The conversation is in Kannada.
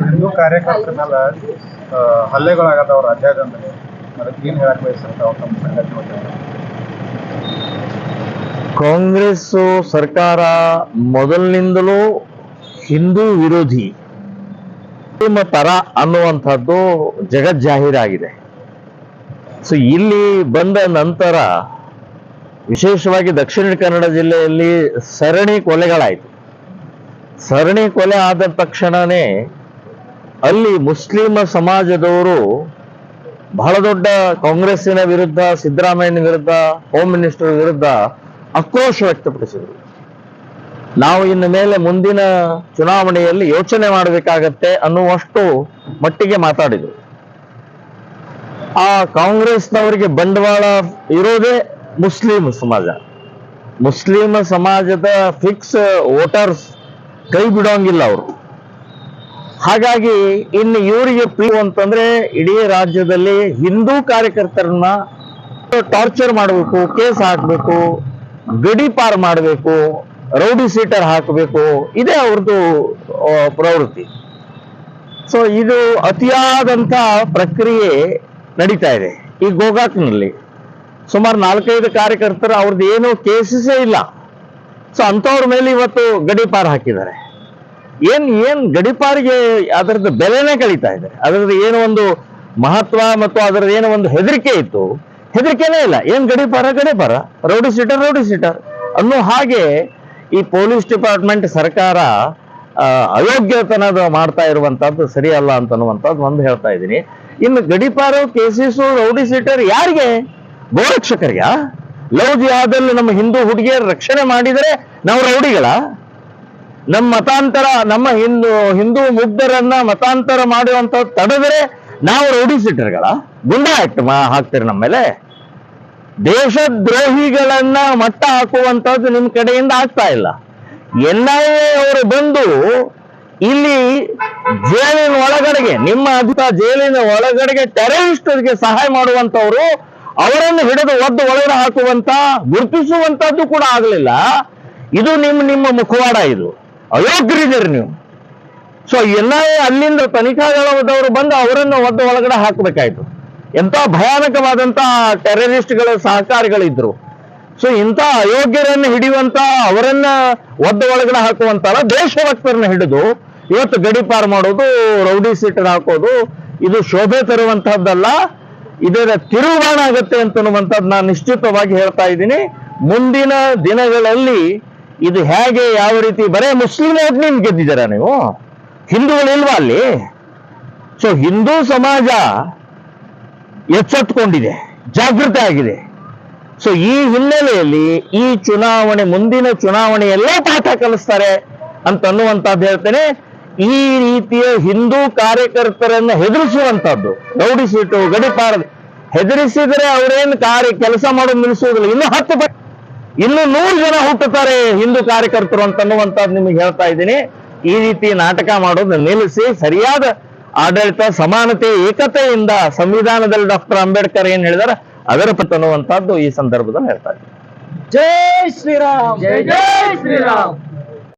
ಹಿಂದೂ ಕಾರ್ಯಕರ್ತರ ಮೇಲೆ ಹಲ್ಲೆಗಳಾಗದವ್ರ ರಾಜ್ಯಾದ್ಯಂತ ಅದಕ್ಕೆ ಏನ್ ಹೇಳಕ್ ಬಯಸ್ತಾರ ತಮ್ಮ ಸಂಘಟನೆ? ಕಾಂಗ್ರೆಸ್ ಸರ್ಕಾರ ಮೊದಲಿನಿಂದಲೂ ಹಿಂದೂ ವಿರೋಧಿ ಮುಸ್ಲಿಮ ಪರ ಅನ್ನುವಂಥದ್ದು ಜಗಜ್ಜಾಹೀರಾಗಿದೆ ಸೊ ಇಲ್ಲಿ ಬಂದ ನಂತರ ವಿಶೇಷವಾಗಿ ದಕ್ಷಿಣ ಕನ್ನಡ ಜಿಲ್ಲೆಯಲ್ಲಿ ಸರಣಿ ಕೊಲೆಗಳಾಯಿತು ಸರಣಿ ಕೊಲೆ ಆದ ತಕ್ಷಣನೇ ಅಲ್ಲಿ ಮುಸ್ಲಿಮ ಸಮಾಜದವರು ಬಹಳ ದೊಡ್ಡ ಕಾಂಗ್ರೆಸ್ಸಿನ ವಿರುದ್ಧ, ಸಿದ್ದರಾಮಯ್ಯನ ವಿರುದ್ಧ ಹೋಮ್ ಮಿನಿಸ್ಟರ್ ವಿರುದ್ಧ ಆಕ್ರೋಶ ವ್ಯಕ್ತಪಡಿಸಿದರು. ನಾವು ಇನ್ನು ಮೇಲೆ ಮುಂದಿನ ಚುನಾವಣೆಯಲ್ಲಿ ಯೋಚನೆ ಮಾಡಬೇಕಾಗತ್ತೆ ಅನ್ನುವಷ್ಟು ಮಟ್ಟಿಗೆ ಮಾತಾಡಿದರು. ಆ ಕಾಂಗ್ರೆಸ್ನವರಿಗೆ ಬಂಡವಾಳ ಇರೋದೇ ಮುಸ್ಲಿಂ ಸಮಾಜ. ಮುಸ್ಲಿಂ ಸಮಾಜದ ಫಿಕ್ಸ್ ವೋಟರ್ಸ್ ಕೈ ಬಿಡೋಂಗಿಲ್ಲ ಅವರು. ಹಾಗಾಗಿ ಇನ್ನು ಇವರಿಗೆ ಪ್ರೀ ಅಂತಂದ್ರೆ ಇಡೀ ರಾಜ್ಯದಲ್ಲಿ ಹಿಂದೂ ಕಾರ್ಯಕರ್ತರನ್ನ ಟಾರ್ಚರ್ ಮಾಡಬೇಕು ಕೇಸ್ ಹಾಕಬೇಕು, ಗಡಿ ಪಾರ್ ಮಾಡಬೇಕು, ರೌಡಿ ಸೀಟರ್ ಹಾಕಬೇಕು, ಇದೇ ಅವ್ರದ್ದು ಪ್ರವೃತ್ತಿ. ಸೊ ಇದು ಅತಿಯಾದಂತ ಪ್ರಕ್ರಿಯೆ ನಡೀತಾ ಇದೆ ಈ ಗೋಗಾಕ್ನಲ್ಲಿ. ಸುಮಾರು ನಾಲ್ಕೈದು ಕಾರ್ಯಕರ್ತರು ಅವ್ರದ್ದು ಏನು ಕೇಸಸ್ಸೇ ಇಲ್ಲ. ಸೊ ಅಂಥವ್ರ ಮೇಲೆ ಇವತ್ತು ಗಡಿಪಾರ್ ಹಾಕಿದ್ದಾರೆ. ಏನ್ ಏನ್ ಗಡಿಪಾರಿಗೆ ಅದರದ್ದು ಬೆಲೆನೇ ಕಳೀತಾ ಇದೆ. ಅದರದ್ದು ಏನು ಒಂದು ಮಹತ್ವ ಮತ್ತು ಅದರದ್ದು ಏನೋ ಒಂದು ಹೆದರಿಕೆ ಇತ್ತು. ಹೆದರಿಕೆನೇ ಇಲ್ಲ. ಏನ್ ಗಡಿಪಾರ ಗಡಿಪಾರ. Rowdy sheeter rowdy sheeter. ಅನ್ನೋ ಹಾಗೆ ಈ ಪೊಲೀಸ್ ಡಿಪಾರ್ಟ್ಮೆಂಟ್ ಸರ್ಕಾರ ಅಯೋಗ್ಯತನ ಮಾಡ್ತಾ ಇರುವಂತದ್ದು ಸರಿಯಲ್ಲ ಅಂತನ್ನುವಂಥದ್ದು ಒಂದು ಹೇಳ್ತಾ ಇದ್ದೀನಿ. ಇನ್ನು ಗಡಿಪಾರ, ಕೇಸಸ್, ರೌಡಿ ಸೀಟರ್ ಯಾರಿಗೆ? ಗೋರಕ್ಷಕರಿಗ? ಲವ್ ಜಿಹಾದಲ್ಲಿ ನಮ್ಮ ಹಿಂದೂ ಹುಡುಗಿಯರ ರಕ್ಷಣೆ ಮಾಡಿದರೆ ನಾವು ರೌಡಿಗಳ? ನಮ್ಮ ಮತಾಂತರ, ನಮ್ಮ ಹಿಂದೂ ಹಿಂದೂ ಮುಗ್ಧರನ್ನ ಮತಾಂತರ ಮಾಡುವಂತ ತಡೆದರೆ ನಾವು ರೌಡಿ ಸೀಟರ್ಗಳ ಗುಂಡಾ ಆಕ್ಟ್ ಹಾಕ್ತೀರಿ ನಮ್ಮ ಮೇಲೆ. ದೇಶದ್ರೋಹಿಗಳನ್ನ ಮಟ್ಟ ಹಾಕುವಂತದ್ದು ನಿಮ್ ಕಡೆಯಿಂದ ಆಗ್ತಾ ಇಲ್ಲ. ಎನ್ ಅವರು ಬಂದು ಇಲ್ಲಿ ಜೈಲಿನ ಒಳಗಡೆಗೆ, ನಿಮ್ಮ ಅಧಿಕ ಜೈಲಿನ ಒಳಗಡೆಗೆ ಟೆರರಿಸ್ಟ್ಗೆ ಸಹಾಯ ಮಾಡುವಂತವರು ಅವರನ್ನು ಹಿಡಿದು ಒದ್ದು ಒಳಗಡೆ ಹಾಕುವಂತ, ಗುರುತಿಸುವಂತದ್ದು ಕೂಡ ಆಗಲಿಲ್ಲ. ಇದು ನಿಮ್ಮ ನಿಮ್ಮ ಮುಖವಾಡ ಇದು. ಅಯೋಗ್ಯರಿದ್ದೀರಿ ನೀವು. ಸೊ ಎಲ್ಲ ಅಲ್ಲಿಂದ ತನಿಖಾ ದಳದವರು ಬಂದು ಅವರನ್ನು ಒದ್ದ ಒಳಗಡೆ ಹಾಕಬೇಕಾಯ್ತು. ಎಂತ ಭಯಾನಕವಾದಂಥ ಟೆರರಿಸ್ಟ್ಗಳ, ಸಹಕಾರಿಗಳಿದ್ರು. ಸೊ ಇಂಥ ಅಯೋಗ್ಯರನ್ನು ಹಿಡಿಯುವಂತ ಅವರನ್ನ ಒದ್ದ ಒಳಗಡೆ ಹಾಕುವಂತಲ್ಲ ದೇಶಭಕ್ತರನ್ನ ಹಿಡಿದು ಇವತ್ತು ಗಡಿಪಾರು ಮಾಡೋದು, ರೌಡಿ ಸೀಟರ್ ಹಾಕೋದು, ಇದು ಶೋಭೆ ತರುವಂತಹದ್ದಲ್ಲ ಇದರ ತಿರುಗಾಣ ಅಂತ ಅಂತನ್ನುವಂಥದ್ದು ನಾನು ನಿಶ್ಚಿತವಾಗಿ ಹೇಳ್ತಾ ಇದ್ದೀನಿ. ಮುಂದಿನ ದಿನಗಳಲ್ಲಿ ಇದು ಹೇಗೆ ಯಾವ ರೀತಿ, ಬರೇ ಮುಸ್ಲಿಂ ಓಟ್ ಗೆದ್ದಿದ್ದೀರಾ ನೀವು? ಹಿಂದೂಗಳಿಲ್ವಾ ಅಲ್ಲಿ? ಸೊ ಹಿಂದೂ ಸಮಾಜ ಎಚ್ಚೆತ್ಕೊಂಡಿದೆ, ಜಾಗೃತ ಆಗಿದೆ. ಸೊ ಈ ಹಿನ್ನೆಲೆಯಲ್ಲಿ ಈ ಚುನಾವಣೆ, ಮುಂದಿನ ಚುನಾವಣೆ ಎಲ್ಲ ಪಾಠ ಕಲಿಸ್ತಾರೆ ಅಂತ ಅನ್ನುವಂಥದ್ದು ಹೇಳ್ತೇನೆ. ಈ ರೀತಿಯ ಹಿಂದೂ ಕಾರ್ಯಕರ್ತರನ್ನ ಹೆದರಿಸುವಂತದ್ದು ಗೌಡಿಸಿಟ್ಟು ಗಡಿಪಾರದು ಗಡಿಪಾರ ಹೆದರಿಸಿದರೆ ಅವರೇನು ಕಾರ್ಯ, ಕೆಲಸ ಮಾಡೋದು ನಿಲ್ಲಿಸುವುದಿಲ್ಲ. ಇನ್ನು ಹತ್ತು ಇನ್ನು ನೂರು ಜನ ಹುಟ್ಟುತ್ತಾರೆ ಹಿಂದೂ ಕಾರ್ಯಕರ್ತರು ಅಂತ ಅನ್ನುವಂಥದ್ದು ನಿಮಗೆ ಹೇಳ್ತಾ ಇದ್ದೀನಿ. ಈ ರೀತಿ ನಾಟಕ ಮಾಡೋದು ನಿಲ್ಲಿಸಿ ಸರಿಯಾದ ಆಡಳಿತ ಸಮಾನತೆ ಏಕತೆಯಿಂದ ಸಂವಿಧಾನದಲ್ಲಿ ಡಾಕ್ಟರ್ ಅಂಬೇಡ್ಕರ್ ಏನ್ ಹೇಳಿದಾರೆ ಅದರ ಪಟ್ಟು ಅನ್ನುವಂಥದ್ದು ಈ ಸಂದರ್ಭದಲ್ಲಿ ಹೇಳ್ತಾ ಇದ್ದೀನಿ. ಜೈ ಶ್ರೀರಾಮ್. ಜೈ ಜೈ ಶ್ರೀರಾಮ್.